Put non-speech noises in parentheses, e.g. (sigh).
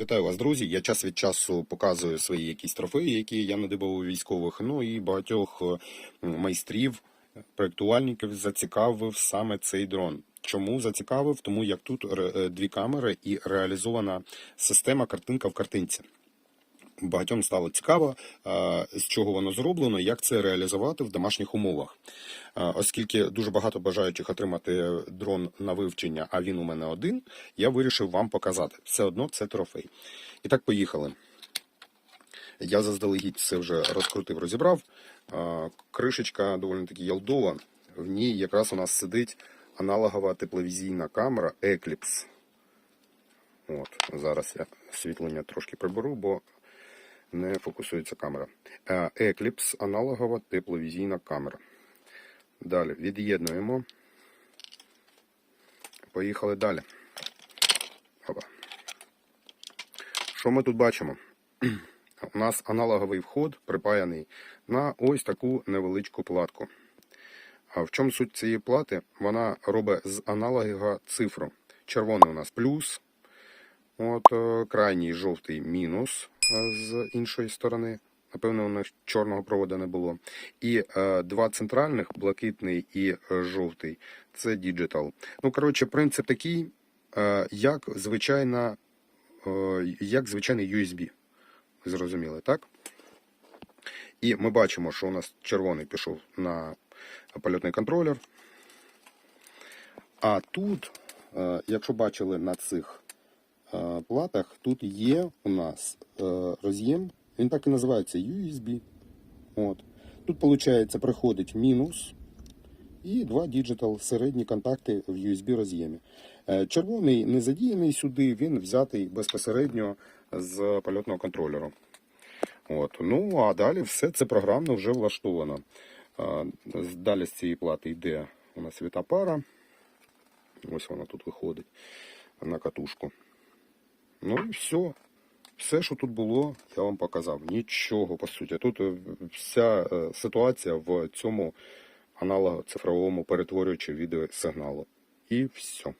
Вітаю вас, друзі. Я час від часу показую свої якісь трофеї, які я надибав у військових. Ну і багатьох е, майстрів, проєктувальників зацікавив саме цей дрон. Чому зацікавив? Тому як тут е, дві камери і реалізована система картинка в картинці. Багатьом стало цікаво, з чого воно зроблено, як це реалізувати в домашніх умовах. Оскільки дуже багато бажаючих отримати дрон на вивчення, а він у мене один, я вирішив вам показати. Все одно це трофей. І так, поїхали. Я заздалегідь все вже розкрутив, розібрав. Кришечка доволі таки ялдова. В ній якраз у нас сидить аналогова тепловізійна камера Eclipse. От, зараз я освітлення трошки приберу, бо не фокусується камера. Е, Eclipse аналогова тепловізійна камера. Далі від'єднуємо. Поїхали далі. Опа. Що ми тут бачимо? (clears throat) У нас аналоговий вход припаяний на ось таку невеличку платку. А в чому суть цієї плати? Вона робить з аналога цифру. Червоний у нас плюс, от е, крайній жовтий мінус е, з іншої сторони. Напевно, у нас чорного проводу не було. І е, два центральних, блакитний і е, жовтий, це діджитал. Ну, коротше, принцип такий, е, як звичайна, е, як звичайний USB. Зрозуміли, так? І ми бачимо, що у нас червоний пішов на польотний контролер. А тут, е, якщо бачили на цих е, платах, тут є у нас е, роз'єм, він так і називається USB. От. Тут, виходить, приходить мінус і два діджитал середні контакти в USB роз'ємі. Е, Червоний не задіяний сюди, він взятий безпосередньо з польотного контролеру. От. Ну, а далі все це програмно вже влаштовано. Далі з цієї плати йде у нас світа пара. Ось вона тут виходить на катушку. Ну і все. Все, що тут було, я вам показав. Нічого, по суті. Тут е, вся е, ситуація в цьому аналого цифровому перетворюючи відеосигналу. І все.